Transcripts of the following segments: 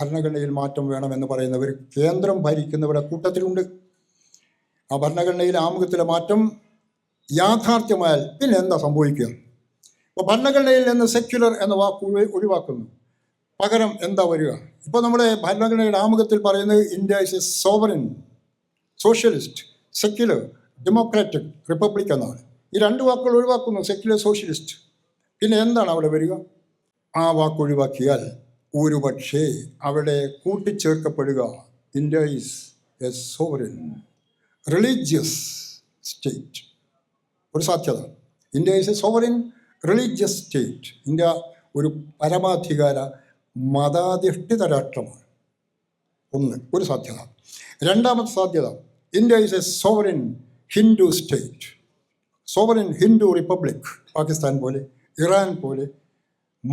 ഭരണഘടനയിൽ മാറ്റം വേണമെന്ന് പറയുന്നവർ കേന്ദ്രം ഭരിക്കുന്നവരുടെ കൂട്ടത്തിലുണ്ട്. ആ ഭരണഘടനയിൽ ആമുഖത്തിലെ മാറ്റം യാഥാർത്ഥ്യമായാൽ പിന്നെ എന്താ സംഭവിക്കുക? അപ്പോൾ ഭരണഘടനയിൽ നിന്ന് സെക്യുലർ എന്ന വാക്ക് ഒഴിവാക്കുന്നു. പകരം എന്താ വരിക? ഇപ്പോൾ നമ്മുടെ ഭരണഘടനയുടെ ആമുഖത്തിൽ പറയുന്നത് India is a sovereign socialist secular democratic republic എന്നാണ്. ഈ രണ്ട് വാക്കുകൾ ഒഴിവാക്കുന്നു സെക്യുലർ സോഷ്യലിസ്റ്റ് പിന്നെ എന്താണ് അവിടെ വരിക? ആ വാക്ക് ഒഴിവാക്കിയാൽ ഒരുപക്ഷേ അവിടെ കൂട്ടിച്ചേർക്കപ്പെടുക India is a sovereign religious state ഒരു സാധ്യത. India is a sovereign religious state India ഒരു പരമാധികാര മതാധിഷ്ഠിത രാഷ്ട്രമാണ്. ഒന്ന് ഒരു സാധ്യത. രണ്ടാമത്തെ സാധ്യത India is a sovereign Hindu state sovereign Hindu republic Pakistan പോലെ ഇറാൻ പോലെ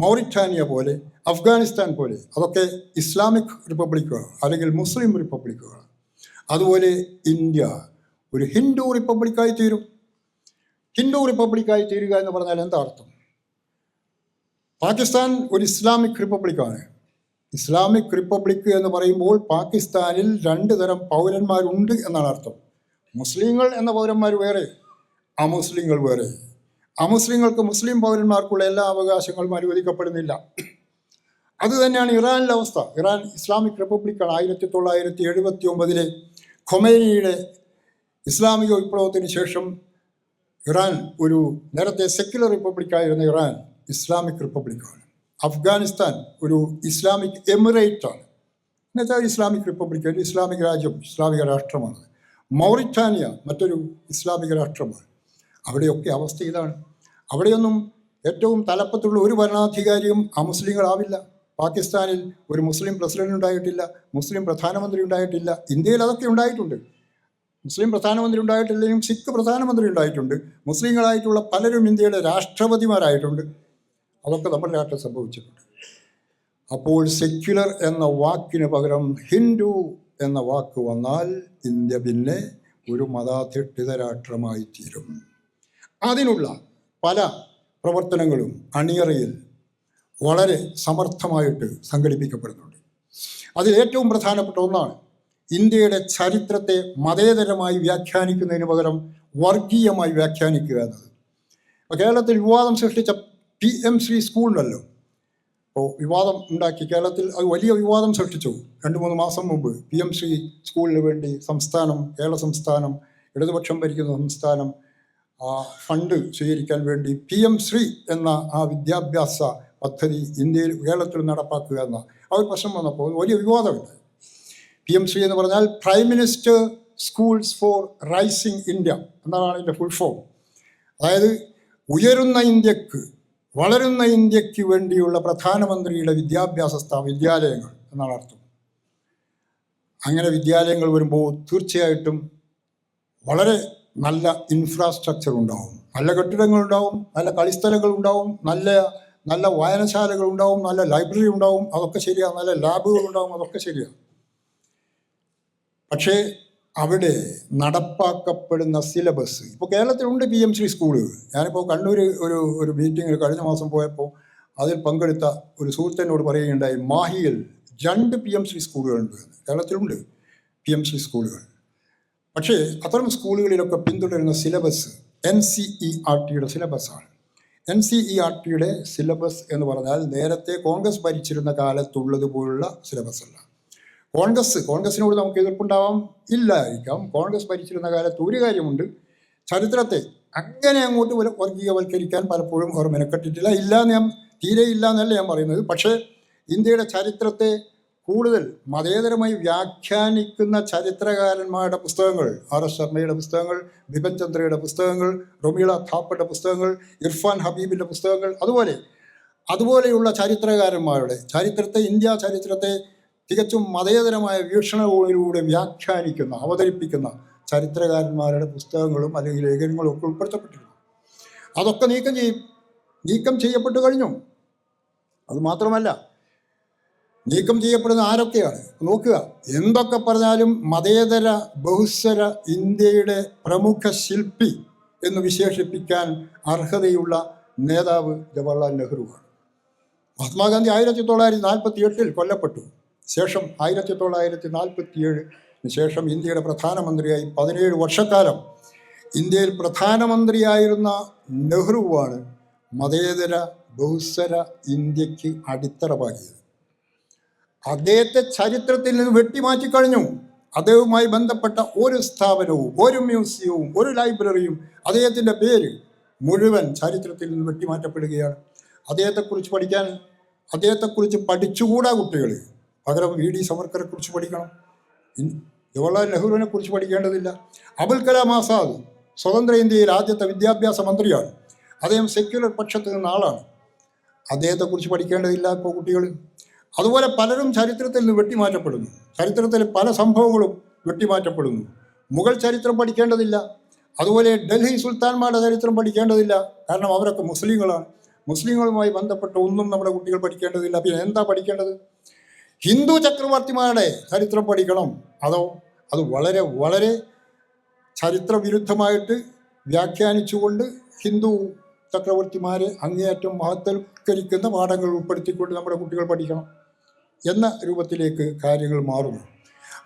മൗറിറ്റാനിയ പോലെ അഫ്ഗാനിസ്ഥാൻ പോലെ അതൊക്കെ ഇസ്ലാമിക് റിപ്പബ്ലിക്കുകളാണ് അല്ലെങ്കിൽ മുസ്ലിം റിപ്പബ്ലിക്കുകളാണ്. അതുപോലെ ഇന്ത്യ ഒരു ഹിന്ദു റിപ്പബ്ലിക്കായി തീരും. ഹിന്ദു റിപ്പബ്ലിക്കായി തീരുക എന്ന് പറഞ്ഞാൽ എന്താ അർത്ഥം? പാകിസ്ഥാൻ ഒരു ഇസ്ലാമിക് റിപ്പബ്ലിക്കാണ്. ഇസ്ലാമിക് റിപ്പബ്ലിക് എന്ന് പറയുമ്പോൾ പാകിസ്ഥാനിൽ രണ്ട് തരം പൗരന്മാരുണ്ട് എന്നാണ് അർത്ഥം. മുസ്ലിങ്ങൾ എന്ന പൗരന്മാർ വേറെ അമുസ്ലിങ്ങൾ വേറെ. അമുസ്ലിങ്ങൾക്ക് മുസ്ലിം പൗരന്മാർക്കുള്ള എല്ലാ അവകാശങ്ങളും അനുവദിക്കപ്പെടുന്നില്ല. അതുതന്നെയാണ് ഇറാനിലെ അവസ്ഥ. ഇറാൻ ഇസ്ലാമിക് റിപ്പബ്ലിക്കാണ് ആയിരത്തി തൊള്ളായിരത്തി എഴുപത്തി ഒമ്പതിലെ ഖൊമേനിയുടെ ഇസ്ലാമിക വിപ്ലവത്തിന് ശേഷം ഇറാൻ ഒരു നേരത്തെ സെക്യുലർ റിപ്പബ്ലിക്കായിരുന്ന ഇറാൻ ഇസ്ലാമിക് റിപ്പബ്ലിക്കാണ്. അഫ്ഗാനിസ്ഥാൻ ഒരു ഇസ്ലാമിക് എമിറേറ്റ് ആണ് എന്നുവെച്ചാൽ ഇസ്ലാമിക് റിപ്പബ്ലിക് ഒരു ഇസ്ലാമിക രാജ്യം ഇസ്ലാമിക രാഷ്ട്രമാണ്. മൗറിറ്റാനിയ മറ്റൊരു ഇസ്ലാമിക രാഷ്ട്രമാണ്. അവിടെയൊക്കെ അവസ്ഥ ഇതാണ്. അവിടെയൊന്നും ഏറ്റവും തലപ്പത്തുള്ള ഒരു ഭരണാധികാരിയും ആ മുസ്ലിങ്ങളാവില്ല. പാകിസ്ഥാനിൽ ഒരു മുസ്ലിം പ്രസിഡന്റ് ഉണ്ടായിട്ടില്ല മുസ്ലിം പ്രധാനമന്ത്രി ഉണ്ടായിട്ടില്ല. ഇന്ത്യയിൽ അതൊക്കെ ഉണ്ടായിട്ടുണ്ട്. മുസ്ലിം പ്രധാനമന്ത്രി ഉണ്ടായിട്ടില്ലെങ്കിലും സിഖ് പ്രധാനമന്ത്രി ഉണ്ടായിട്ടുണ്ട്. മുസ്ലിങ്ങളായിട്ടുള്ള പലരും ഇന്ത്യയുടെ രാഷ്ട്രപതിമാരായിട്ടുണ്ട്. അതൊക്കെ നമ്മുടെ നാട്ടിൽ സംഭവിച്ചിട്ടുണ്ട്. അപ്പോൾ സെക്യുലർ എന്ന വാക്കിന് പകരം ഹിന്ദു എന്ന വാക്ക് വന്നാൽ ഇന്ത്യ പിന്നെ ഒരു മതാധിഷ്ഠിത രാഷ്ട്രമായി തീരും അതിനുള്ള പല പ്രവർത്തനങ്ങളും അണിയറയിൽ വളരെ സമർത്ഥമായിട്ട് സംഘടിപ്പിക്കപ്പെടുന്നുണ്ട്. അതിൽ ഏറ്റവും പ്രധാനപ്പെട്ട ഒന്നാണ് ഇന്ത്യയുടെ ചരിത്രത്തെ മതേതരമായി വ്യാഖ്യാനിക്കുന്നതിന് പകരം വർഗീയമായി വ്യാഖ്യാനിക്കുക എന്നത്. കേരളത്തിൽ വിവാദം സൃഷ്ടിച്ച പി എം ശ്രീ സ്കൂളുണ്ടല്ലോ അപ്പോൾ വിവാദം ഉണ്ടാക്കി കേരളത്തിൽ അത് വലിയ വിവാദം സൃഷ്ടിച്ചു. രണ്ട് മൂന്ന് മാസം മുമ്പ് പി എം ശ്രീ സ്കൂളിന് വേണ്ടി സംസ്ഥാനം കേരള സംസ്ഥാനം ഇടതുപക്ഷം ഭരിക്കുന്ന സംസ്ഥാനം ഫണ്ട് സ്വീകരിക്കാൻ വേണ്ടി പി എം ശ്രീ എന്ന ആ വിദ്യാഭ്യാസ പദ്ധതി ഇന്ത്യയിൽ കേരളത്തിൽ നടപ്പാക്കുക എന്ന ആ ഒരു പ്രശ്നം വന്നപ്പോൾ വലിയ വിവാദമുണ്ട്. പി എം ശ്രീ എന്ന് പറഞ്ഞാൽ prime minister schools for rising India എന്നാണ് അതിന്റെ ഫുൾ ഫോം അതായത് ഉയരുന്ന ഇന്ത്യയ്ക്ക് വളരുന്ന ഇന്ത്യയ്ക്ക് വേണ്ടിയുള്ള പ്രധാനമന്ത്രിയുടെ വിദ്യാഭ്യാസ സ്ഥാ വിദ്യാലയങ്ങൾ എന്നാണ് അർത്ഥം. അങ്ങനെ വിദ്യാലയങ്ങൾ വരുമ്പോൾ തീർച്ചയായിട്ടും വളരെ നല്ല ഇൻഫ്രാസ്ട്രക്ചർ ഉണ്ടാവും. നല്ല കെട്ടിടങ്ങൾ ഉണ്ടാവും നല്ല കളിസ്ഥലങ്ങൾ ഉണ്ടാവും നല്ല നല്ല വായനശാലകൾ ഉണ്ടാവും നല്ല ലൈബ്രറി ഉണ്ടാവും അതൊക്കെ ശരിയാണ് നല്ല ലാബുകൾ ഉണ്ടാവും അതൊക്കെ ശരിയാണ് പക്ഷേ അവിടെ നടപ്പാക്കപ്പെടുന്ന സിലബസ് ഇപ്പോൾ കേരളത്തിലുണ്ട് പി എം ശ്രീ സ്കൂളുകൾ ഞാനിപ്പോൾ കണ്ണൂർ ഒരു ഒരു മീറ്റിങ്ങിൽ കഴിഞ്ഞ മാസം പോയപ്പോൾ അതിൽ പങ്കെടുത്ത ഒരു സുഹൃത്തിനോട് പറയുകയുണ്ടായി മാഹിയിൽ രണ്ട് പി എം ശ്രീ സ്കൂളുകളുണ്ട്. കേരളത്തിലുണ്ട് പി എം ശ്രീ സ്കൂളുകൾ പക്ഷേ അത്തരം സ്കൂളുകളിലൊക്കെ പിന്തുടരുന്ന syllabus N C E R ടിയുടെ സിലബസാണ്. എൻ സി ഇ ആർ ടിയുടെ സിലബസ് എന്ന് പറഞ്ഞാൽ നേരത്തെ കോൺഗ്രസ് ഭരിച്ചിരുന്ന കാലത്തുള്ളതുപോലുള്ള സിലബസ് അല്ല കോൺഗ്രസ് കോൺഗ്രസിനോട് നമുക്ക് എതിർപ്പുണ്ടാവാം? ഇല്ലായിരിക്കാം. കോൺഗ്രസ് ഭരിച്ചിരുന്ന കാലത്ത് ഒരു കാര്യമുണ്ട്. ചരിത്രത്തെ അങ്ങനെ അങ്ങോട്ട് വർഗീയവൽക്കരിക്കാൻ പലപ്പോഴും അവർ മെനക്കെട്ടിട്ടില്ല. ഇല്ല ഞാൻ തീരെ ഇല്ല എന്നല്ല ഞാൻ പറയുന്നത്. പക്ഷേ ഇന്ത്യയുടെ ചരിത്രത്തെ കൂടുതൽ മതേതരമായി വ്യാഖ്യാനിക്കുന്ന ചരിത്രകാരന്മാരുടെ പുസ്തകങ്ങൾ ആർ എസ് ശർമ്മയുടെ പുസ്തകങ്ങൾ ബിപിൻ ചന്ദ്രയുടെ പുസ്തകങ്ങൾ റൊമീള ഥാപ്പയുടെ പുസ്തകങ്ങൾ ഇർഫാൻ ഹബീബിന്റെ പുസ്തകങ്ങൾ അതുപോലെ അതുപോലെയുള്ള ചരിത്രകാരന്മാരുടെ ചരിത്രത്തെ ഇന്ത്യ ചരിത്രത്തെ തികച്ചും മതേതരമായ വീക്ഷണകോണിലൂടെ വ്യാഖ്യാനിക്കുന്ന അവതരിപ്പിക്കുന്ന ചരിത്രകാരന്മാരുടെ പുസ്തകങ്ങളും അല്ലെങ്കിൽ ലേഖനങ്ങളും ഒക്കെ ഉൾപ്പെടുത്തപ്പെട്ടിരുന്നു. അതൊക്കെ നീക്കം ചെയ്യും നീക്കം ചെയ്യപ്പെട്ടു കഴിഞ്ഞു. അത് മാത്രമല്ല നീക്കം ചെയ്യപ്പെടുന്ന ആരൊക്കെയാണ്? നോക്കുക. എന്തൊക്കെ പറഞ്ഞാലും മതേതര ബഹുസ്വര ഇന്ത്യയുടെ പ്രമുഖ ശില്പി എന്ന് വിശേഷിപ്പിക്കാൻ അർഹതയുള്ള നേതാവ് ജവഹർലാൽ നെഹ്റുവാണ് മഹാത്മാഗാന്ധി ആയിരത്തി തൊള്ളായിരത്തി നാൽപ്പത്തി എട്ടിൽ കൊല്ലപ്പെട്ടു. ശേഷം ആയിരത്തി തൊള്ളായിരത്തി നാൽപ്പത്തിയേഴിന് ശേഷം ഇന്ത്യയുടെ പ്രധാനമന്ത്രിയായി പതിനേഴ് വർഷക്കാലം ഇന്ത്യയിൽ പ്രധാനമന്ത്രിയായിരുന്ന നെഹ്റുവാണ് മതേതര ബഹുസ്വര ഇന്ത്യയ്ക്ക് അടിത്തറ പാകിയത്. അദ്ദേഹത്തെ ചരിത്രത്തിൽ നിന്ന് വെട്ടിമാറ്റി കഴിഞ്ഞു. അദ്ദേഹവുമായി ബന്ധപ്പെട്ട ഒരു സ്ഥാപനവും ഒരു മ്യൂസിയവും ഒരു ലൈബ്രറിയും അദ്ദേഹത്തിന്റെ പേര് മുഴുവൻ ചരിത്രത്തിൽ നിന്ന് വെട്ടിമാറ്റപ്പെടുകയാണ്. അദ്ദേഹത്തെക്കുറിച്ച് പഠിക്കാൻ അദ്ദേഹത്തെക്കുറിച്ച് പഠിച്ചുകൂടാ കുട്ടികൾ പകരം വി ഡി സവർക്കറെ കുറിച്ച് പഠിക്കണം. ജവഹർലാൽ നെഹ്റുവിനെ കുറിച്ച് പഠിക്കേണ്ടതില്ല. അബുൽ കലാം ആസാദ് സ്വതന്ത്ര ഇന്ത്യയിൽ ആദ്യത്തെ വിദ്യാഭ്യാസ മന്ത്രിയാണ്. അദ്ദേഹം സെക്യുലർ പക്ഷത്ത് നിന്ന ആളാണ്. അദ്ദേഹത്തെക്കുറിച്ച് പഠിക്കേണ്ടതില്ല ഇപ്പോൾ കുട്ടികൾ അതുപോലെ പലരും ചരിത്രത്തിൽ നിന്ന് വെട്ടിമാറ്റപ്പെടുന്നു. ചരിത്രത്തിലെ പല സംഭവങ്ങളും വെട്ടിമാറ്റപ്പെടുന്നു. മുഗൾ ചരിത്രം പഠിക്കേണ്ടതില്ല. അതുപോലെ ഡൽഹി സുൽത്താൻമാരുടെ ചരിത്രം പഠിക്കേണ്ടതില്ല. കാരണം അവരൊക്കെ മുസ്ലിങ്ങളാണ്. മുസ്ലിങ്ങളുമായി ബന്ധപ്പെട്ട ഒന്നും നമ്മുടെ കുട്ടികൾ പഠിക്കേണ്ടതില്ല. പിന്നെ എന്താ പഠിക്കേണ്ടത്? ഹിന്ദു ചക്രവർത്തിമാരുടെ ചരിത്രം പഠിക്കണം. അതോ അത് വളരെ വളരെ ചരിത്രവിരുദ്ധമായിട്ട് വ്യാഖ്യാനിച്ചുകൊണ്ട് ഹിന്ദു ചക്രവർത്തിമാരെ അങ്ങേയറ്റം മഹത്വൽക്കരിക്കുന്ന പാഠങ്ങൾ ഉൾപ്പെടുത്തിക്കൊണ്ട് നമ്മുടെ കുട്ടികൾ പഠിക്കണം. എന്ന രൂപത്തിലേക്ക് കാര്യങ്ങൾ മാറുന്നു.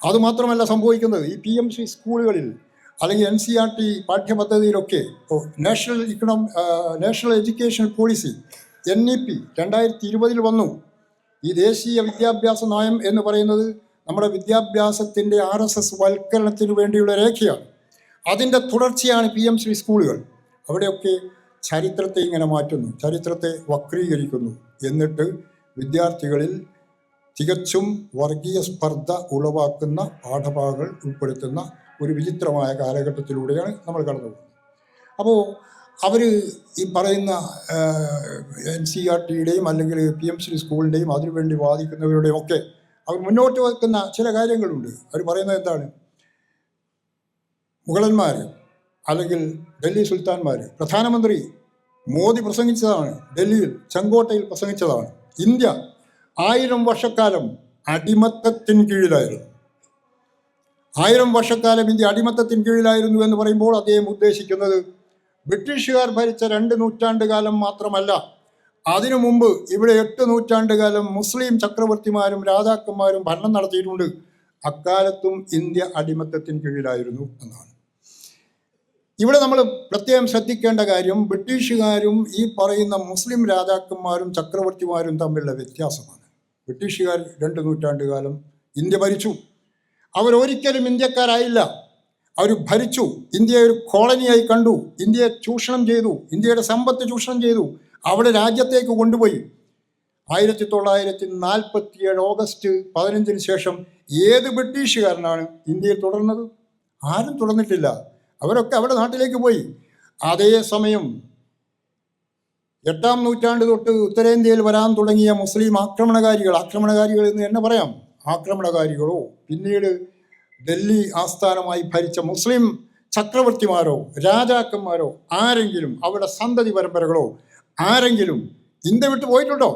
അതുമാത്രമല്ല സംഭവിക്കുന്നത് ഈ പി എം സി സ്കൂളുകളിൽ അല്ലെങ്കിൽ N C R T പാഠ്യപദ്ധതിയിലൊക്കെ national economy national education policy N E P രണ്ടായിരത്തി ഇരുപതിൽ വന്നു. ഈ ദേശീയ വിദ്യാഭ്യാസ നയം എന്ന് പറയുന്നത് നമ്മുടെ വിദ്യാഭ്യാസത്തിന്റെ ആർ എസ് എസ് വൽക്കരണത്തിന് വേണ്ടിയുള്ള രേഖയാണ്. അതിന്റെ തുടർച്ചയാണ് പി എം സി സ്കൂളുകൾ. അവിടെയൊക്കെ ചരിത്രത്തെ ഇങ്ങനെ മാറ്റുന്നു. ചരിത്രത്തെ വക്രീകരിക്കുന്നു. എന്നിട്ട് വിദ്യാർത്ഥികളിൽ തികച്ചും വർഗീയ സ്പർദ്ധ ഉളവാക്കുന്ന പാഠഭാഗങ്ങൾ ഉൾപ്പെടുത്തുന്ന ഒരു വിചിത്രമായ കാലഘട്ടത്തിലൂടെയാണ് നമ്മൾ കടന്നു പോകുന്നത് അപ്പോൾ അവർ ഈ പറയുന്ന എൻ സി ആർ ടിയുടെയും അല്ലെങ്കിൽ പി എം സി സ്കൂളിന്റെയും അതിനുവേണ്ടി വാദിക്കുന്നവരുടെയും ഒക്കെ അവർ മുന്നോട്ട് വെക്കുന്ന ചില കാര്യങ്ങളുണ്ട്. അവർ പറയുന്നത് എന്താണ്? മുഗളന്മാർ അല്ലെങ്കിൽ ഡൽഹി സുൽത്താൻമാർ പ്രധാനമന്ത്രി മോദി പ്രസംഗിച്ചതാണ് ഡൽഹിയിൽ ചെങ്കോട്ടയിൽ പ്രസംഗിച്ചതാണ് ഇന്ത്യ ആയിരം വർഷക്കാലം അടിമത്തത്തിൻ കീഴിലായിരുന്നു. ആയിരം വർഷക്കാലം ഇന്ത്യ അടിമത്തത്തിൻ കീഴിലായിരുന്നു എന്ന് പറയുമ്പോൾ അദ്ദേഹം ഉദ്ദേശിക്കുന്നത് ബ്രിട്ടീഷുകാർ ഭരിച്ച രണ്ട് നൂറ്റാണ്ട് കാലം മാത്രമല്ല. അതിനു മുമ്പ് ഇവിടെ എട്ട് നൂറ്റാണ്ട് കാലം മുസ്ലിം ചക്രവർത്തിമാരും രാജാക്കന്മാരും ഭരണം നടത്തിയിട്ടുണ്ട്. അക്കാലത്തും ഇന്ത്യ അടിമത്തത്തിൻ കീഴിലായിരുന്നു എന്നാണ്. ഇവിടെ നമ്മൾ പ്രത്യേകം ശ്രദ്ധിക്കേണ്ട കാര്യം ബ്രിട്ടീഷുകാരും ഈ പറയുന്ന മുസ്ലിം രാജാക്കന്മാരും ചക്രവർത്തിമാരും തമ്മിലുള്ള വ്യത്യാസമാണ്. ബ്രിട്ടീഷുകാർ രണ്ട് നൂറ്റാണ്ട് കാലം ഇന്ത്യ ഭരിച്ചു. അവരൊരിക്കലും ഇന്ത്യക്കാരായില്ല. അവർ ഭരിച്ചു. ഇന്ത്യയെ ഒരു കോളനിയായി കണ്ടു. ഇന്ത്യയെ ചൂഷണം ചെയ്തു. ഇന്ത്യയുടെ സമ്പത്ത് ചൂഷണം ചെയ്തു. അവിടെ രാജ്യത്തേക്ക് കൊണ്ടുപോയി. ആയിരത്തി തൊള്ളായിരത്തി നാൽപ്പത്തിയേഴ് ഓഗസ്റ്റ് പതിനഞ്ചിന് ശേഷം ഏത് ബ്രിട്ടീഷുകാരനാണ് ഇന്ത്യയിൽ തുടർന്നത്? ആരും തുടർന്നിട്ടില്ല. അവരൊക്കെ അവരുടെ നാട്ടിലേക്ക് പോയി. അതേസമയം എട്ടാം നൂറ്റാണ്ട് തൊട്ട് ഉത്തരേന്ത്യയിൽ വരാൻ തുടങ്ങിയ മുസ്ലിം ആക്രമണകാരികൾ ആക്രമണകാരികൾ എന്ന് തന്നെ പറയാം. ആക്രമണകാരികളോ പിന്നീട് ഡൽഹി ആസ്ഥാനമായി ഭരിച്ച മുസ്ലിം ചക്രവർത്തിമാരോ രാജാക്കന്മാരോ ആരെങ്കിലും അവരുടെ സന്തതി പരമ്പരകളോ ആരെങ്കിലും ഇന്ത്യ വിട്ടു പോയിട്ടുണ്ടോ?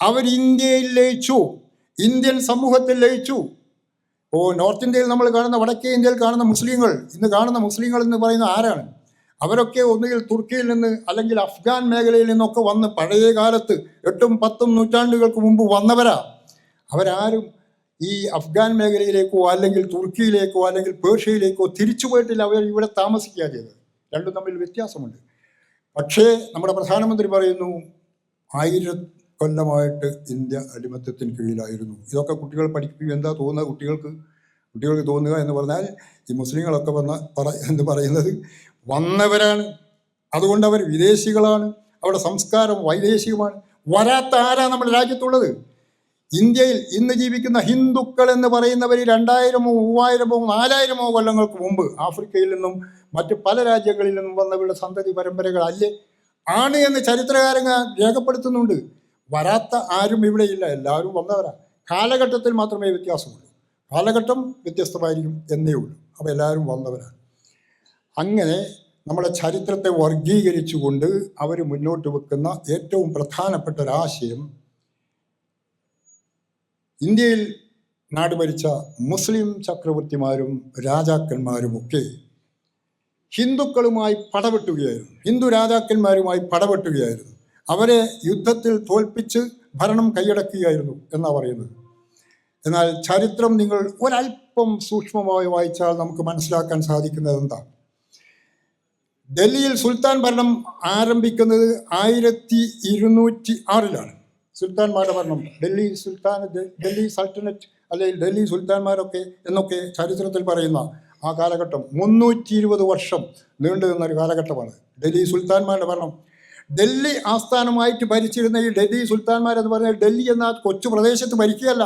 അവർ ഇന്ത്യയിൽ ലയിച്ചു ഇന്ത്യൻ സമൂഹത്തിൽ ലയിച്ചു. ഓ നോർത്ത് ഇന്ത്യയിൽ നമ്മൾ കാണുന്ന വടക്കേ ഇന്ത്യയിൽ കാണുന്ന മുസ്ലിങ്ങൾ ഇന്ന് കാണുന്ന മുസ്ലിങ്ങൾ എന്ന് പറയുന്ന ആരാണ്? അവരൊക്കെ ഒന്നുകിൽ തുർക്കിയിൽ നിന്ന് അല്ലെങ്കിൽ അഫ്ഗാൻ മേഖലയിൽ നിന്നൊക്കെ വന്ന് പഴയ കാലത്ത് എട്ടും പത്തും നൂറ്റാണ്ടുകൾക്ക് മുമ്പ് വന്നവരാ. അവരാരും ഈ അഫ്ഗാൻ മേഖലയിലേക്കോ അല്ലെങ്കിൽ തുർക്കിയിലേക്കോ അല്ലെങ്കിൽ പേർഷ്യയിലേക്കോ തിരിച്ചു പോയിട്ടില്ല. അവർ ഇവിടെ താമസിക്കുക ചെയ്തത്. രണ്ടും തമ്മിൽ വ്യത്യാസമുണ്ട്. പക്ഷേ നമ്മുടെ പ്രധാനമന്ത്രി പറയുന്നു ആയിരം കൊല്ലമായിട്ട് ഇന്ത്യ അടിമത്തത്തിന് കീഴിലായിരുന്നു. ഇതൊക്കെ കുട്ടികൾ പഠിക്കുകയും എന്താ തോന്നുക കുട്ടികൾക്ക്? കുട്ടികൾക്ക് തോന്നുക എന്ന് പറഞ്ഞാൽ ഈ മുസ്ലിങ്ങളൊക്കെ വന്ന പറ എന്ന് പറയുന്നത് വന്നവരാണ്. അതുകൊണ്ട് അവർ വിദേശികളാണ്. അവരുടെ സംസ്കാരം വൈദേശികമാണ്. വരാത്ത ആരാ നമ്മുടെ രാജ്യത്തുള്ളത്? ഇന്ത്യയിൽ ഇന്ന് ജീവിക്കുന്ന ഹിന്ദുക്കൾ എന്ന് പറയുന്നവർ രണ്ടായിരമോ മൂവായിരമോ നാലായിരമോ കൊല്ലങ്ങൾക്ക് മുമ്പ് ആഫ്രിക്കയിൽ നിന്നും മറ്റ് പല രാജ്യങ്ങളിൽ നിന്നും വന്നവരുടെ സന്തതി പരമ്പരകളല്ലേ? ആണ് എന്ന് ചരിത്രകാരങ്ങൾ രേഖപ്പെടുത്തുന്നുണ്ട്. വരാത്ത ആരും ഇവിടെ ഇല്ല. എല്ലാവരും വന്നവരാണ് കാലഘട്ടത്തിൽ മാത്രമേ വ്യത്യാസമുള്ളൂ. കാലഘട്ടം വ്യത്യസ്തമായിരിക്കും എന്നേ ഉള്ളൂ. അപ്പോൾ എല്ലാവരും വന്നവരാണ്. അങ്ങനെ നമ്മളെ ചരിത്രത്തെ വർഗീകരിച്ചുകൊണ്ട് അവർ മുന്നോട്ട് വെക്കുന്ന ഏറ്റവും പ്രധാനപ്പെട്ട ഒരാശയം ഇന്ത്യയിൽ നാട് ഭരിച്ച മുസ്ലിം ചക്രവർത്തിമാരും രാജാക്കന്മാരുമൊക്കെ ഹിന്ദുക്കളുമായി പടവെട്ടുകയായിരുന്നു ഹിന്ദു രാജാക്കന്മാരുമായി പടവെട്ടുകയായിരുന്നു അവരെ യുദ്ധത്തിൽ തോൽപ്പിച്ച് ഭരണം കൈയടക്കുകയായിരുന്നു എന്നാണ് പറയുന്നത്. എന്നാൽ ചരിത്രം നിങ്ങൾ ഒരല്പം സൂക്ഷ്മമായി വായിച്ചാൽ നമുക്ക് മനസ്സിലാക്കാൻ സാധിക്കുന്നത് എന്താ? ഡൽഹിയിൽ സുൽത്താൻ ഭരണം ആരംഭിക്കുന്നത് ആയിരത്തി ഇരുന്നൂറ്റി ആറിലാണ്. സുൽത്താൻമാരുടെ ഭരണം. ഡൽഹി സുൽത്താൻ ഡൽഹി സൾട്ടനറ്റ് അല്ലെങ്കിൽ ഡൽഹി സുൽത്താൻമാരൊക്കെ എന്നൊക്കെ ചരിത്രത്തിൽ പറയുന്ന ആ കാലഘട്ടം. മുന്നൂറ്റി ഇരുപത് വർഷം നീണ്ടു നിന്നൊരു കാലഘട്ടമാണ് ഡൽഹി സുൽത്താൻമാരുടെ ഭരണം. ഡൽഹി ആസ്ഥാനമായിട്ട് ഭരിച്ചിരുന്ന ഈ ഡൽഹി സുൽത്താൻമാരെന്ന് പറഞ്ഞാൽ ഡൽഹി എന്ന കൊച്ചു പ്രദേശത്ത് ഭരിക്കുകയല്ല.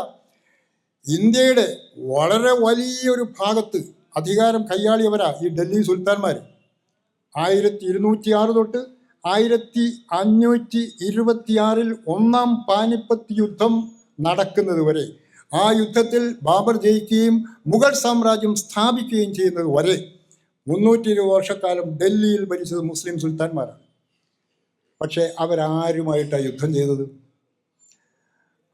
ഇന്ത്യയുടെ വളരെ വലിയൊരു ഭാഗത്ത് അധികാരം കൈയാളിയവരാ ഈ ഡൽഹി സുൽത്താൻമാർ ആയിരത്തി ഇരുന്നൂറ്റി ആറ് തൊട്ട് ആയിരത്തി അഞ്ഞൂറ്റി ഇരുപത്തിയാറിൽ ഒന്നാം പാനിപ്പത്ത് യുദ്ധം നടക്കുന്നത് വരെ ആ യുദ്ധത്തിൽ ബാബർ ജയിക്കുകയും മുഗൾ സാമ്രാജ്യം സ്ഥാപിക്കുകയും ചെയ്യുന്നത് വരെ മുന്നൂറ്റി ഇരുപത് വർഷക്കാലം ഡൽഹിയിൽ ഭരിച്ചത് മുസ്ലിം സുൽത്താൻമാരാണ്. പക്ഷേ അവരാരുമായിട്ടാണ് യുദ്ധം ചെയ്തത്?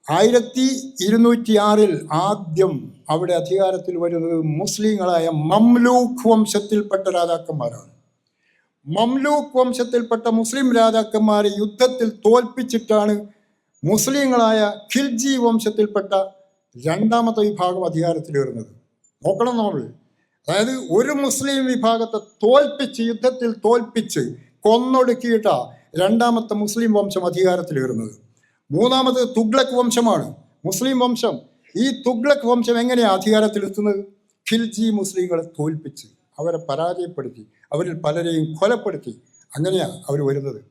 ആയിരത്തി ഇരുന്നൂറ്റി ആറിൽ ആദ്യം അവിടെ അധികാരത്തിൽ വരുന്നത് മുസ്ലിങ്ങളായ മംലൂഖ് വംശത്തിൽപ്പെട്ട രാജാക്കന്മാരാണ്. മംലൂക്ക് വംശത്തിൽപ്പെട്ട മുസ്ലിം രാജാക്കന്മാരെ യുദ്ധത്തിൽ തോൽപ്പിച്ചിട്ടാണ് മുസ്ലിങ്ങളായ ഖിൽജി വംശത്തിൽപ്പെട്ട രണ്ടാമത്തെ വിഭാഗം അധികാരത്തിൽ വരുന്നത്. നോക്കണം നമ്മൾ. അതായത് ഒരു മുസ്ലിം വിഭാഗത്തെ തോൽപ്പിച്ച് യുദ്ധത്തിൽ തോൽപ്പിച്ച് കൊന്നൊടുക്കിയിട്ട രണ്ടാമത്തെ മുസ്ലിം വംശം അധികാരത്തിൽ വരുന്നത്. മൂന്നാമത് തുഗ്ലക് വംശമാണ്. മുസ്ലിം വംശം. ഈ തുഗ്ലക് വംശം എങ്ങനെയാണ് അധികാരത്തിലെത്തുന്നത്? ഖിൽജി മുസ്ലിങ്ങളെ തോൽപ്പിച്ച്. അവരെ പരാജയപ്പെടുത്തി അവരിൽ പലരെയും കൊലപ്പെടുത്തി. അങ്ങനെയാണ് അവർ വരുന്നത്.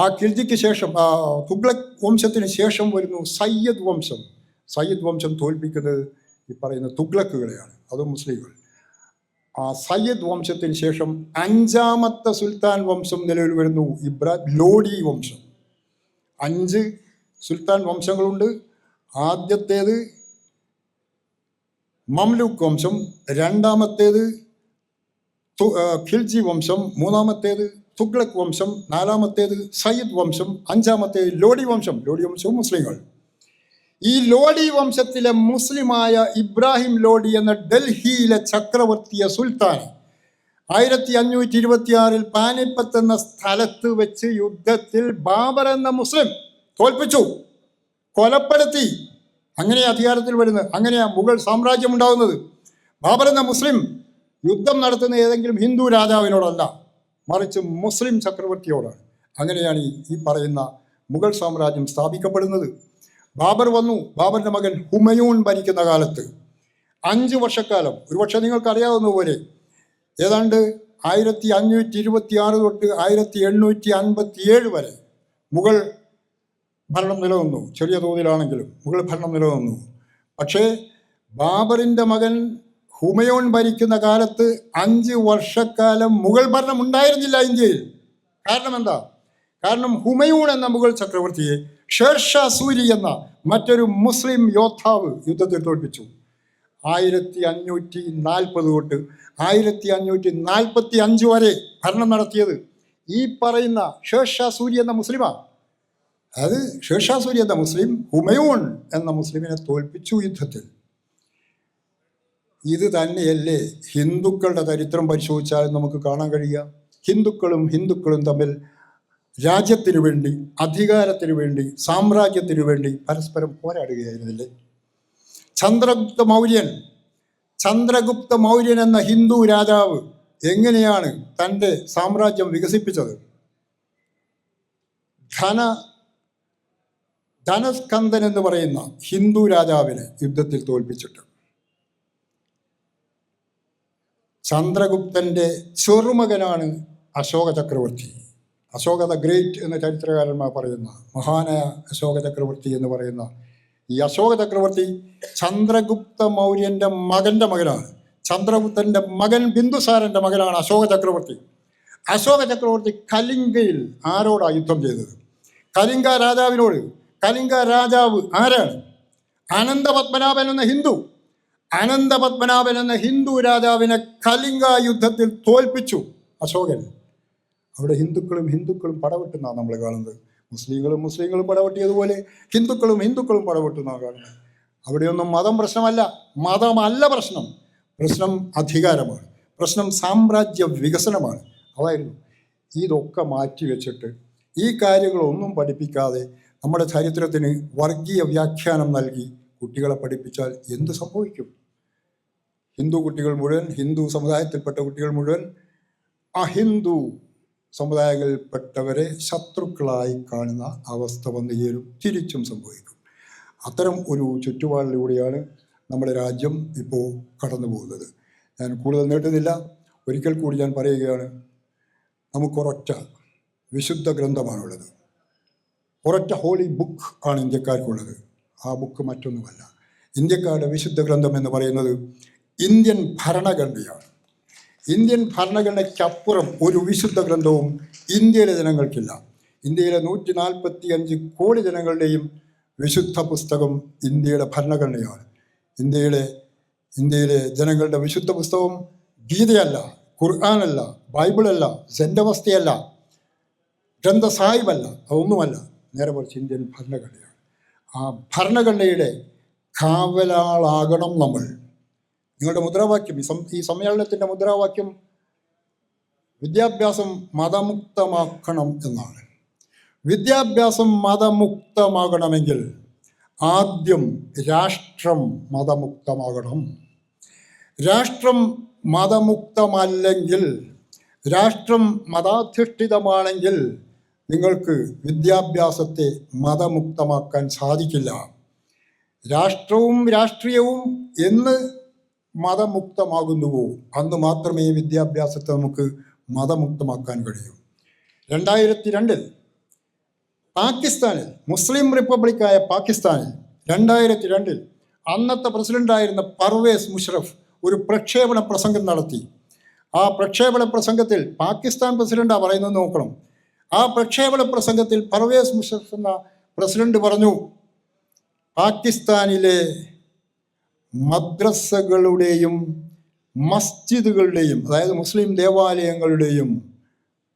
ആ ഖിൽജിക്ക് ശേഷം ആ തുഗ്ലക് വംശത്തിന് ശേഷം വരുന്നു സയ്യദ് വംശം. സയ്യദ് വംശം തോൽപ്പിക്കുന്നത് ഈ പറയുന്ന തുഗ്ലക്കുകളെയാണ് അതും മുസ്ലിങ്ങൾ. ആ സയ്യദ് വംശത്തിന് ശേഷം അഞ്ചാമത്തെ സുൽത്താൻ വംശം നിലവിൽ വരുന്നു ഇബ്രാ ലോഡി വംശം. അഞ്ച് സുൽത്താൻ വംശങ്ങളുണ്ട്. ആദ്യത്തേത് മംലൂക്ക് വംശം രണ്ടാമത്തേത് ഖിൽജി വംശം മൂന്നാമത്തേത് തുഗ്ലക് വംശം നാലാമത്തേത് സയ്യിദ് വംശം അഞ്ചാമത്തേത് ലോഡി വംശം. ലോഡി വംശവും മുസ്ലിങ്ങൾ. ഈ ലോഡി വംശത്തിലെ മുസ്ലിമായ ഇബ്രാഹിം ലോഡി എന്ന ഡൽഹിയിലെ ചക്രവർത്തിയ സുൽത്താൻ ആയിരത്തി അഞ്ഞൂറ്റി ഇരുപത്തിയാറിൽ പാനിപ്പത്ത് എന്ന സ്ഥലത്ത് വെച്ച് യുദ്ധത്തിൽ ബാബർ എന്ന മുസ്ലിം തോൽപ്പിച്ചു കൊലപ്പെടുത്തി. അങ്ങനെ അധികാരത്തിൽ വരുന്നത്. അങ്ങനെയാ മുഗൾ സാമ്രാജ്യം ഉണ്ടാകുന്നത് ബാബർ എന്ന മുസ്ലിം യുദ്ധം നടത്തുന്ന ഏതെങ്കിലും ഹിന്ദു രാജാവിനോടല്ല മറിച്ച് മുസ്ലിം ചക്രവർത്തിയോടാണ്. അങ്ങനെയാണ് ഈ പറയുന്ന മുഗൾ സാമ്രാജ്യം സ്ഥാപിക്കപ്പെടുന്നത്. ബാബർ വന്നു. ബാബറിന്റെ മകൻ ഹുമയൂൺ ഭരിക്കുന്ന കാലത്ത്. അഞ്ച് വർഷക്കാലം. ഒരുപക്ഷെ നിങ്ങൾക്ക് അറിയാവുന്ന പോലെ ഏതാണ്ട് ആയിരത്തി അഞ്ഞൂറ്റി ഇരുപത്തി ആറ് തൊട്ട് ആയിരത്തി എണ്ണൂറ്റി അൻപത്തി ഏഴ് വരെ മുഗൾ ഭരണം നിലനിന്നു. ചെറിയ തോതിലാണെങ്കിലും മുഗൾ ഭരണം നിലനിന്നു. പക്ഷേ ബാബറിന്റെ മകൻ ഹുമയോൺ ഭരിക്കുന്ന കാലത്ത് അഞ്ച് വർഷക്കാലം മുഗൾ ഭരണം ഉണ്ടായിരുന്നില്ല ഇന്ത്യയിൽ. കാരണം എന്താ? കാരണം ഹുമയൂൺ എന്ന മുഗൾ ചക്രവർത്തിയെ ഷേർഷാ സൂരി എന്ന മറ്റൊരു മുസ്ലിം യോദ്ധാവ് യുദ്ധത്തിൽ തോൽപ്പിച്ചു. ആയിരത്തി അഞ്ഞൂറ്റി നാൽപ്പത് തൊട്ട് ആയിരത്തി അഞ്ഞൂറ്റി നാൽപ്പത്തി അഞ്ച് വരെ ഭരണം നടത്തിയത് ഈ പറയുന്ന ഷേർഷാ സൂരി എന്ന മുസ്ലിമാണ് അത് ഷേർഷാ സൂരി എന്ന മുസ്ലിം ഹുമയൂൺ എന്ന മുസ്ലിമിനെ തോൽപ്പിച്ചു യുദ്ധത്തിൽ. ഇത് തന്നെയല്ലേ ഹിന്ദുക്കളുടെ ചരിത്രം പരിശോധിച്ചാൽ നമുക്ക് കാണാൻ കഴിയുക. ഹിന്ദുക്കളും ഹിന്ദുക്കളും തമ്മിൽ രാജ്യത്തിനു വേണ്ടി അധികാരത്തിനു വേണ്ടി സാമ്രാജ്യത്തിനു വേണ്ടി പരസ്പരം പോരാടുകയായിരുന്നില്ലേ? ചന്ദ്രഗുപ്ത മൗര്യൻ ചന്ദ്രഗുപ്ത മൗര്യൻ എന്ന ഹിന്ദു രാജാവ് എങ്ങനെയാണ് തന്റെ സാമ്രാജ്യം വികസിപ്പിച്ചത്? ധന ധനസ്കന്ദൻ എന്ന് പറയുന്ന ഹിന്ദു രാജാവിനെ യുദ്ധത്തിൽ തോൽപ്പിച്ചിട്ട്. ചന്ദ്രഗുപ്തന്റെ ചെറുമകനാണ് അശോക ചക്രവർത്തി. അശോക ദ ഗ്രേറ്റ് എന്ന ചരിത്രകാരന്മാർ പറയുന്ന മഹാനായ അശോക ചക്രവർത്തി എന്ന് പറയുന്ന ഈ അശോക ചക്രവർത്തി ചന്ദ്രഗുപ്ത മൗര്യന്റെ മകന്റെ മകനാണ്. ചന്ദ്രഗുപ്തന്റെ മകൻ ബിന്ദുസാരന്റെ മകനാണ് അശോക ചക്രവർത്തി. അശോക ചക്രവർത്തി കലിംഗയിൽ ആരോടാ യുദ്ധം ചെയ്തത്? കലിംഗ രാജാവിനോട് കലിംഗ രാജാവ് ആരാണ്? അനന്തപത്മനാഭൻ എന്ന ഹിന്ദു. അനന്തപത്മനാഭൻ എന്ന ഹിന്ദു രാജാവിനെ കലിംഗ യുദ്ധത്തിൽ തോൽപ്പിച്ചു. അശോകൻ. അവിടെ ഹിന്ദുക്കളും ഹിന്ദുക്കളും പടവെട്ടുന്നതാണ് നമ്മൾ കാണുന്നത്. മുസ്ലിങ്ങളും മുസ്ലിങ്ങളും പടവെട്ടിയതുപോലെ ഹിന്ദുക്കളും ഹിന്ദുക്കളും പടവെട്ടുന്നതാണ് കാണുന്നത്. അവിടെയൊന്നും മതം പ്രശ്നമല്ല. മതമല്ല പ്രശ്നം. പ്രശ്നം അധികാരമാണ്. പ്രശ്നം സാമ്രാജ്യ വികസനമാണ്. അതായിരുന്നു. ഇതൊക്കെ മാറ്റി വെച്ചിട്ട് ഈ കാര്യങ്ങളൊന്നും പഠിപ്പിക്കാതെ നമ്മുടെ ചരിത്രത്തിന് വർഗീയ വ്യാഖ്യാനം നൽകി കുട്ടികളെ പഠിപ്പിച്ചാൽ എന്ത് സംഭവിക്കും? ഹിന്ദു കുട്ടികൾ മുഴുവൻ ഹിന്ദു സമുദായത്തിൽപ്പെട്ട കുട്ടികൾ മുഴുവൻ അഹിന്ദു സമുദായങ്ങളിൽപ്പെട്ടവരെ ശത്രുക്കളായി കാണുന്ന അവസ്ഥ വന്നു ചേരും തിരിച്ചും സംഭവിക്കും. അത്തരം ഒരു ചുറ്റുപാടിലൂടെയാണ് നമ്മുടെ രാജ്യം ഇപ്പോൾ കടന്നു പോകുന്നത്. ഞാൻ കൂടുതൽ നീട്ടുന്നില്ല. ഒരിക്കൽ കൂടി ഞാൻ പറയുകയാണ് നമുക്കൊരൊറ്റ വിശുദ്ധ ഗ്രന്ഥമാണുള്ളത്. ഒരൊറ്റ ഹോളി ബുക്ക് ആണ് ഇന്ത്യക്കാർക്കുള്ളത്. ആ ബുക്ക് മറ്റൊന്നുമല്ല. ഇന്ത്യക്കാരുടെ വിശുദ്ധ ഗ്രന്ഥം എന്ന് പറയുന്നത് ഇന്ത്യൻ ഭരണഘടനയാണ്. ഇന്ത്യൻ ഭരണഘടനയ്ക്കപ്പുറം ഒരു വിശുദ്ധ ഗ്രന്ഥവും ഇന്ത്യയിലെ ജനങ്ങൾക്കില്ല. ഇന്ത്യയിലെ നൂറ്റി നാൽപ്പത്തി അഞ്ച് കോടി ജനങ്ങളുടെയും വിശുദ്ധ പുസ്തകം ഇന്ത്യയുടെ ഭരണഘടനയാണ്. ഇന്ത്യയിലെ ഇന്ത്യയിലെ ജനങ്ങളുടെ വിശുദ്ധ പുസ്തകം ഗീതയല്ല ഖുർആാനല്ല ബൈബിളല്ല സെന്റവസ്ഥയല്ല ഗ്രന്ഥ സാഹിബല്ല അതൊന്നുമല്ല. നേരെ കുറച്ച് ഇന്ത്യൻ ഭരണഘടനയാണ്. ആ ഭരണഘടനയുടെ കാവലാളാകണം നമ്മൾ. നിങ്ങളുടെ മുദ്രാവാക്യം ഈ സമ്മേളനത്തിന്റെ മുദ്രാവാക്യം വിദ്യാഭ്യാസം മതമുക്തമാക്കണം എന്നാണ്. വിദ്യാഭ്യാസം മതമുക്തമാകണമെങ്കിൽ ആദ്യം രാഷ്ട്രം മതമുക്തമാകണം. രാഷ്ട്രം മതമുക്തമല്ലെങ്കിൽ രാഷ്ട്രം മതാധിഷ്ഠിതമാണെങ്കിൽ നിങ്ങൾക്ക് വിദ്യാഭ്യാസത്തെ മതമുക്തമാക്കാൻ സാധിക്കില്ല. രാഷ്ട്രവും രാഷ്ട്രീയവും എന്ന് മതമുക്തമാകുന്നുവോ? അന്ന് മാത്രമേ വിദ്യാഭ്യാസത്തെ നമുക്ക് മതമുക്തമാക്കാൻ കഴിയൂ. രണ്ടായിരത്തി രണ്ടിൽ പാകിസ്ഥാനിൽ മുസ്ലിം റിപ്പബ്ലിക്കായ പാകിസ്ഥാനിൽ രണ്ടായിരത്തി രണ്ടിൽ അന്നത്തെ പ്രസിഡന്റായിരുന്ന പർവേസ് മുഷറഫ് ഒരു പ്രക്ഷേപണ പ്രസംഗം നടത്തി. ആ പ്രക്ഷേപണ പ്രസംഗത്തിൽ പാകിസ്ഥാൻ പ്രസിഡന്റാ പറയുന്നത് നോക്കണം. ആ പ്രക്ഷേപണ പ്രസംഗത്തിൽ പർവേസ് മുഷറഫ് എന്ന പ്രസിഡന്റ് പറഞ്ഞു പാകിസ്ഥാനിലെ മദ്രസകളുടെയും മസ്ജിദുകളുടെയും അതായത് മുസ്ലിം ദേവാലയങ്ങളുടെയും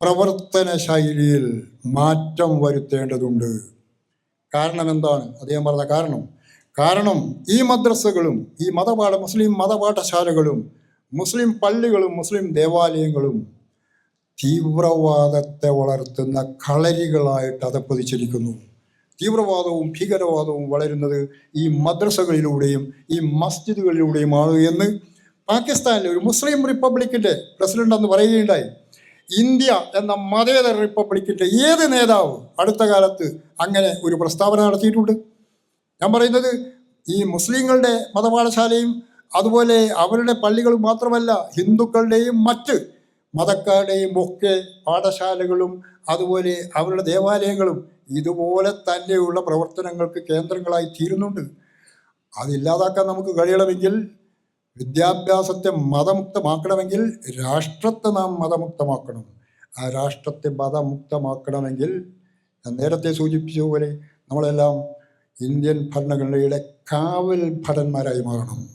പ്രവർത്തന ശൈലിയിൽ മാറ്റം വരുത്തേണ്ടതുണ്ട്. കാരണം എന്താണ്? അദ്ദേഹം പറഞ്ഞ കാരണം. കാരണം ഈ മദ്രസകളും ഈ മതപാഠ മുസ്ലിം മതപാഠശാലകളും മുസ്ലിം പള്ളികളും മുസ്ലിം ദേവാലയങ്ങളും തീവ്രവാദത്തെ വളർത്തുന്ന കളരികളായിട്ട് അതപ്പതിച്ചിരിക്കുന്നു തീവ്രവാദവും ഭീകരവാദവും വളരുന്നത് ഈ മദ്രസകളിലൂടെയും ഈ മസ്ജിദുകളിലൂടെയുമാണ് എന്ന് പാകിസ്ഥാനിലെ ഒരു മുസ്ലിം റിപ്പബ്ലിക്കിന്റെ പ്രസിഡന്റ് എന്ന് പറയുകയുണ്ടായി. ഇന്ത്യ എന്ന മതേതര റിപ്പബ്ലിക്കിന്റെ ഏത് നേതാവ് അടുത്ത കാലത്ത് അങ്ങനെ ഒരു പ്രസ്താവന നടത്തിയിട്ടുണ്ട്? ഞാൻ പറയുന്നത് ഈ മുസ്ലിങ്ങളുടെ മതപാഠശാലയും അതുപോലെ അവരുടെ പള്ളികളും മാത്രമല്ല ഹിന്ദുക്കളുടെയും മറ്റ് മതക്കാരുടെയും ഒക്കെ പാഠശാലകളും അതുപോലെ അവരുടെ ദേവാലയങ്ങളും ഇതുപോലെ തന്നെയുള്ള പ്രവർത്തനങ്ങൾക്ക് കേന്ദ്രങ്ങളായി തീരുന്നുണ്ട്. അതില്ലാതാക്കാൻ നമുക്ക് കഴിയണമെങ്കിൽ വിദ്യാഭ്യാസത്തെ മതമുക്തമാക്കണമെങ്കിൽ രാഷ്ട്രത്തെ നാം മതമുക്തമാക്കണം. ആ രാഷ്ട്രത്തെ മതമുക്തമാക്കണമെങ്കിൽ ഞാൻ നേരത്തെ സൂചിപ്പിച്ച പോലെ നമ്മളെല്ലാം ഇന്ത്യൻ ഭരണഘടനയുടെ കാവൽ ഭടന്മാരായി മാറണം.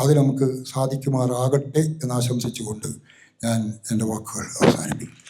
അത് നമുക്ക് സാധിക്കുമാറാകട്ടെ എന്ന് ആശംസിച്ചുകൊണ്ട് ഞാൻ എന്റെ വാക്കുകൾ അവസാനിപ്പിക്കും